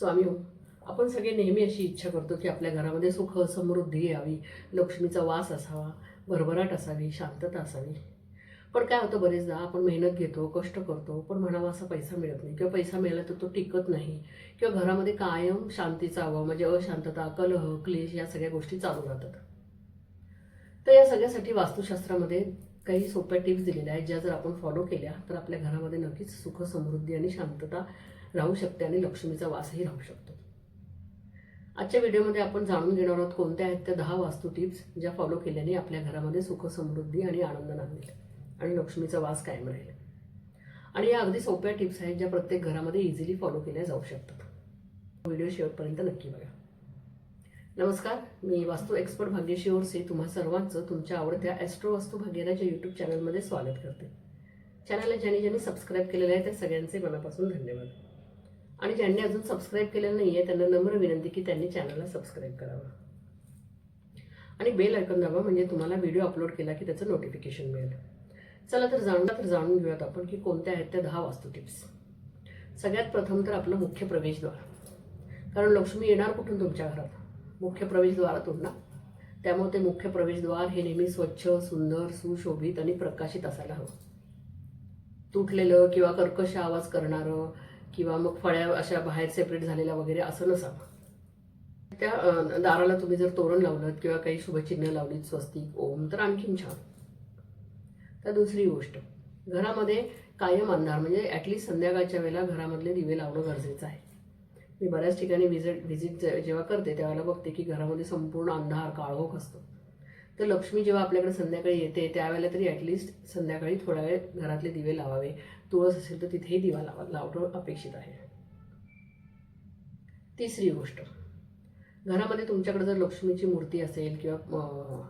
स्वामी हो आपण सगळे नेहमी अशी इच्छा करतो की आपल्या घरामध्ये सुख समृद्धी यावी लक्ष्मीचा वास असावा भरभराट असावी शांतता असावी. पण काय होतं बरेचदा आपण मेहनत घेतो कष्ट करतो पण म्हणावा असा पैसा मिळत नाही. किंवा पैसा मिळाला तर तो टिकत नाही. किंवा घरामध्ये कायम शांतीचा अभाव म्हणजे अशांतता कलह क्लेश या सगळ्या गोष्टी चालू राहतात. तर या सगळ्यासाठी वास्तुशास्त्रामध्ये काही सोप्या टिप्स दिलेल्या आहेत ज्या जर आपण फॉलो केल्या तर आपल्या घरामध्ये नक्कीच सुख समृद्धी आणि शांतता राहू शकते आणि लक्ष्मीचा वासही राहू शकतो. आजच्या व्हिडिओमध्ये आपण जाणून घेणार आहोत कोणत्या आहेत त्या दहा वास्तू टिप्स ज्या फॉलो केल्याने आपल्या घरामध्ये सुख समृद्धी आणि आनंद नांदेल आणि लक्ष्मीचा वास कायम राहील. आणि या अगदी सोप्या टिप्स आहेत ज्या प्रत्येक घरामध्ये इझिली फॉलो केल्या जाऊ शकतात. व्हिडिओ शेवटपर्यंत नक्की बघा. नमस्कार मी वास्तू एक्सपर्ट भाग्यशी ओरसे. तुम्हा सर्वांचं तुमच्या आवडत्या ॲस्ट्रो वास्तू भाग्यराच्या यूट्यूब चॅनलमध्ये स्वागत करते. चॅनलला ज्यांनी ज्यांनी सबस्क्राईब केलेलं आहे त्या सगळ्यांचे मनापासून धन्यवाद. आणि ज्यांनी अजून सबस्क्राईब केलं नाही आहे त्यांना नम्र विनंती की त्यांनी चॅनलला सबस्क्राईब करावं. आणि बेल ऐकून दाबा म्हणजे तुम्हाला व्हिडिओ अपलोड केला की त्याचं नोटिफिकेशन मिळेल. चला तर जाणून तर जाणून घेऊयात आपण की कोणत्या आहेत त्या दहा वास्तू टिप्स सगळ्यात प्रथम तर आपलं मुख्य प्रवेशद्वार. कारण लक्ष्मी येणार कुठून तुमच्या घरात? मुख्य प्रवेशद्वारातून ना? त्यामुळे ते मुख्य प्रवेशद्वार हे नेहमी स्वच्छ सुंदर सुशोभित आणि प्रकाशित असायला हवं. तुटलेलं किंवा कर्कश आवाज करणारं किंवा मग फळ्या अशा बाहेर सेपरेट झालेल्या वगैरे असं नसावं. त्या दाराला तुम्ही जर तोरण लावलं किंवा काही शुभचिन्ह लावलीत स्वस्तिक ओम तर आणखीन छान. तर दुसरी गोष्ट घरामध्ये कायम अंधार म्हणजे ॲटलिस्ट संध्याकाळच्या वेळेला घरामधले दिवे लावणं गरजेचं आहे. मी बऱ्याच ठिकाणी व्हिजिट व्हिजिट जेव्हा करते त्यावेळेला बघते की घरामध्ये संपूर्ण अंधार काळोख असतो. तर लक्ष्मी जेव्हा आपल्याकडे संध्याकाळी येते त्यावेळेला तरी ॲटलिस्ट संध्याकाळी थोडा वेळ घरातले दिवे लावावे. तुळस असेल तर तिथेही दिवा लावा लावणं अपेक्षित आहे. तिसरी गोष्ट. घरामध्ये तुमच्याकडे जर लक्ष्मीची मूर्ती असेल किंवा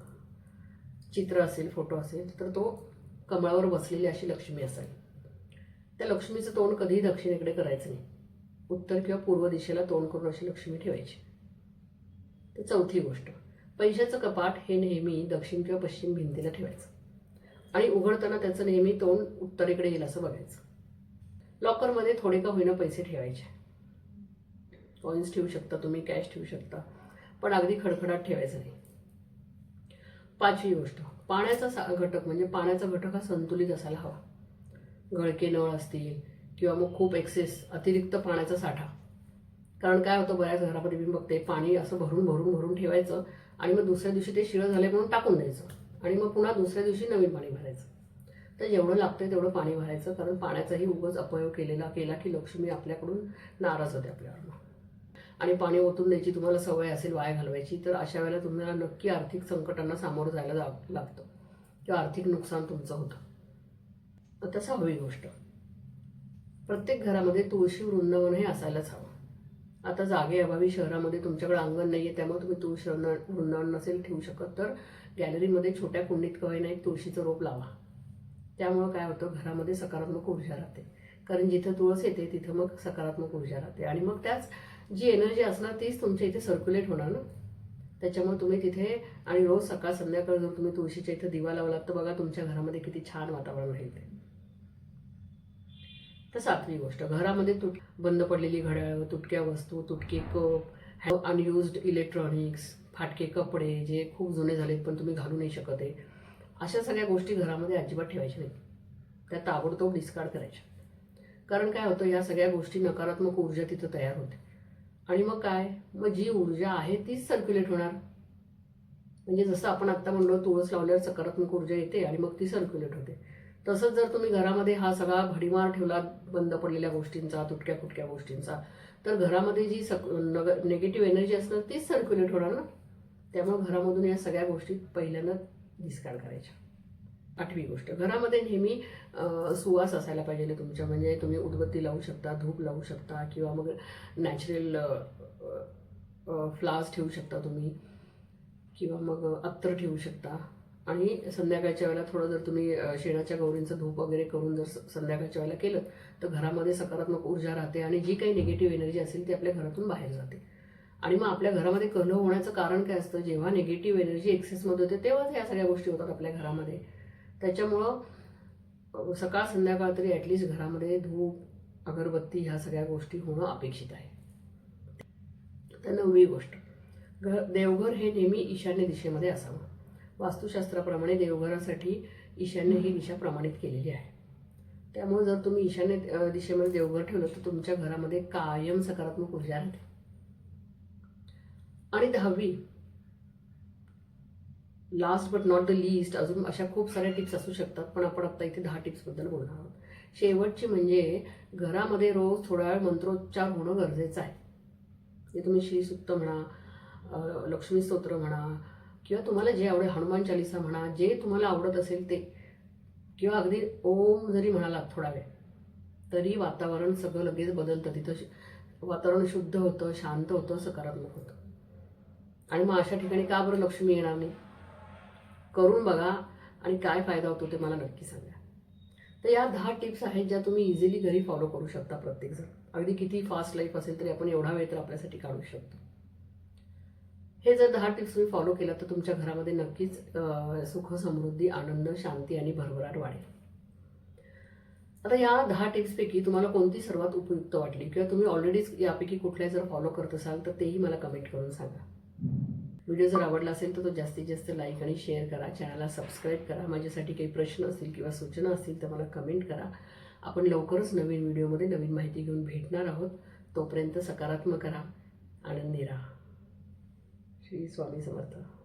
चित्र असेल फोटो असेल तर तो कमळावर बसलेली अशी लक्ष्मी असावी त्या लक्ष्मीचं तोंड कधीही दक्षिणेकडे करायचं नाही. उत्तर किंवा पूर्व दिशेला तोंड करून अशी लक्ष्मी ठेवायची. तर चौथी गोष्ट. पैशाचं कपाट हे नेहमी दक्षिण किंवा पश्चिम भिंतीला ठेवायचं. आणि उघडताना त्याचं नेहमी तोंड उत्तरेकडे येईल असं बघायचं. लॉकरमध्ये थोडे का होईना पैसे ठेवायचे. कॉईन्स ठेवू शकता तुम्ही कॅश ठेवू शकता. पण अगदी खडखडाट ठेवायचं नाही. पाचवी गोष्ट. पाण्याचा सा- घटक म्हणजे पाण्याचा घटक हा संतुलित असायला हवा. गळके नळ असतील किंवा मग खूप एक्सेस अतिरिक्त पाण्याचा साठा. कारण काय होतं बऱ्याच घरामध्ये मी बघते पाणी असं भरून भरून भरून ठेवायचं. आणि मग दुसऱ्या दिवशी ते शिळं झाले म्हणून टाकून द्यायचं. आणि मग पुन्हा दुसऱ्या दिवशी नवीन पाणी भरायचं. तर जेवढं लागतं तेवढं पाणी भरायचं कारण पाण्याचाही उगच अपयोग केलेला केला की लक्ष्मी आपल्याकडून नाराज होते आपल्यावर. आणि पाणी ओतून द्यायची तुम्हाला सवय असेल वाया घालवायची तर अशा वेळेला तुम्हाला नक्की आर्थिक संकटांना सामोरं जायला जा- लागतं. किंवा आर्थिक नुकसान तुमचं होतं. तर सहावी गोष्ट. प्रत्येक घरामध्ये तुळशी वृंदावन हे असायलाच हवं. आता जागेअभावी शहरामध्ये तुमच्याकडे अंगण नाही आहे त्यामुळे तुम्ही तुळस वृंदावन नसेल ठेवू शकत तर गॅलरीमध्ये छोट्या कुंडीत कवाय नाही तुळशीचं रोप लावा. त्यामुळं काय होतं घरामध्ये सकारात्मक ऊर्जा राहते. कारण जिथं तुळस येते तिथं मग सकारात्मक ऊर्जा राहते. आणि मग त्याच जी एनर्जी असणार तीच तुमच्या इथे सर्क्युलेट होणार ना. त्याच्यामुळे तुम्ही तिथे आणि रोज सकाळ संध्याकाळ जर तुम्ही तुळशीच्या इथं दिवा लावलात तर बघा तुमच्या घरामध्ये किती छान वातावरण राहील ते. तर सातवी गोष्ट घरामध्ये तुट बंद पडलेली घड्याळ तुटक्या वस्तू तुटके कप अनयुज्ड इलेक्ट्रॉनिक्स फाटके कपडे जे खूप जुने झालेत पण तुम्ही घालू नाही शकत आहे. अशा सगळ्या गोष्टी घरामध्ये अजिबात ठेवायच्या नाही त्या ताबडतोब डिस्कार्ड करायच्या. कारण काय होतं या सगळ्या गोष्टी नकारात्मक ऊर्जा तिथं तयार होते. आणि मग काय? मग जी ऊर्जा आहे तीच सर्क्युलेट होणार. म्हणजे जसं आपण आत्ता म्हणलो तुळस लावल्यावर सकारात्मक ऊर्जा येते आणि मग ती सर्क्युलेट होते. तसंच जर तुम्ही घरामध्ये हा सगळा भडीमार ठेवला बंद पडलेल्या गोष्टींचा तुटक्या फुटक्या गोष्टींचा तर घरामध्ये जी सक नग नेगेटिव्ह एनर्जी असणार तीच सर्क्युलेट होणार ना? त्यामुळे घरामधून या सगळ्या गोष्टी पहिल्यांदा डिस्कार्ड करायच्या. आठवी गोष्ट घरामध्ये नेहमी सुवास असायला पाहिजे तुमच्या. म्हणजे तुम्ही उदबत्ती लावू शकता धूप लावू शकता किंवा मग नॅचरल फ्लावर्स ठेवू शकता तुम्ही किंवा मग अत्तर ठेवू शकता. आणि संध्याकाळच्या वेळेला थोडं जर तुम्ही शेणाच्या गौरींचं धूप वगैरे करून जर संध्याकाळच्या वेळेला केलं तर घरामध्ये सकारात्मक ऊर्जा राहते आणि जी काही निगेटिव्ह एनर्जी असेल ती आपल्या घरातून बाहेर जाते. आणि मग आपल्या घरामध्ये कलह होण्याचं कारण काय असतं जेव्हा निगेटिव्ह एनर्जी एक्सेसमध्ये होते तेव्हाच ह्या सगळ्या गोष्टी होतात आपल्या घरामध्ये. त्याच्यामुळं सकाळ संध्याकाळ तरी ॲटलिस्ट घरामध्ये धूप अगरबत्ती ह्या सगळ्या गोष्टी होणं अपेक्षित आहे. तर नववी गोष्ट. घर देवघर हे नेहमी ईशान्य दिशेमध्ये असावं. वास्तुशास्त्राप्रमाणे देवघरासाठी ईशान्य ही दिशा प्रमाणित केलेली आहे. त्यामुळे जर तुम्ही ईशान्य दिशेमध्ये देवघर ठेवलं तर तुमच्या घरामध्ये कायम सकारात्मक ऊर्जा राहते. आणि दहावी last but not the least अजून अशा खूप साऱ्या टिप्स असू शकतात पण आपण आत्ता इथे दहा टिप्सबद्दल बोलणार आहोत. शेवटची म्हणजे घरामध्ये रोज थोडा वेळ मंत्रोच्चार होणं गरजेचं आहे. जे तुम्ही श्रीसुक्त म्हणा लक्ष्मी स्तोत्र म्हणा किंवा तुम्हाला जे आवडेल हनुमान चालिसा म्हणा जे तुम्हाला आवडत असेल ते. किंवा अगदी ओम जरी म्हणालात थोडा वेळ तरी वातावरण सगळं लगेच बदलतं. तिथं श- वातावरण शुद्ध होतं शांत होतं सकारात्मक होतं. आणि मग अशा ठिकाणी का बरं लक्ष्मी येणार नाही? करून बघा आणि काय फायदा होतो ते मला नक्की सांगा. तर या दहा टिप्स आहेत ज्या तुम्ही इझिली घरी फॉलो करू शकता प्रत्येकजण. अगदी किती फास्ट लाईफ असेल तरी आपण एवढा वेळ तर आपल्यासाठी काढू शकतो. हे जर दहा टिप्स तुम्ही फॉलो केला तर तुमच्या घरामध्ये नक्कीच सुख समृद्धी आनंद शांती आणि भरभराट वाढेल. आता या दहा टिप्सपैकी तुम्हाला कोणती सर्वात उपयुक्त वाटली? किंवा तुम्ही ऑलरेडीच यापैकी कुठल्या जर फॉलो करत असाल तर तेही मला कमेंट करून सांगा. व्हिडिओ जर आवडला असेल तर तो जास्तीत जास्त लाईक आणि शेअर करा. चॅनलला सबस्क्राईब करा. माझ्यासाठी काही प्रश्न असतील किंवा सूचना असतील तर मला कमेंट करा. आपण लवकरच नवीन व्हिडिओमध्ये नवीन माहिती घेऊन भेटणार आहोत. तोपर्यंत सकारात्मक करा आनंदी राहा. श्री स्वामी समर्थ.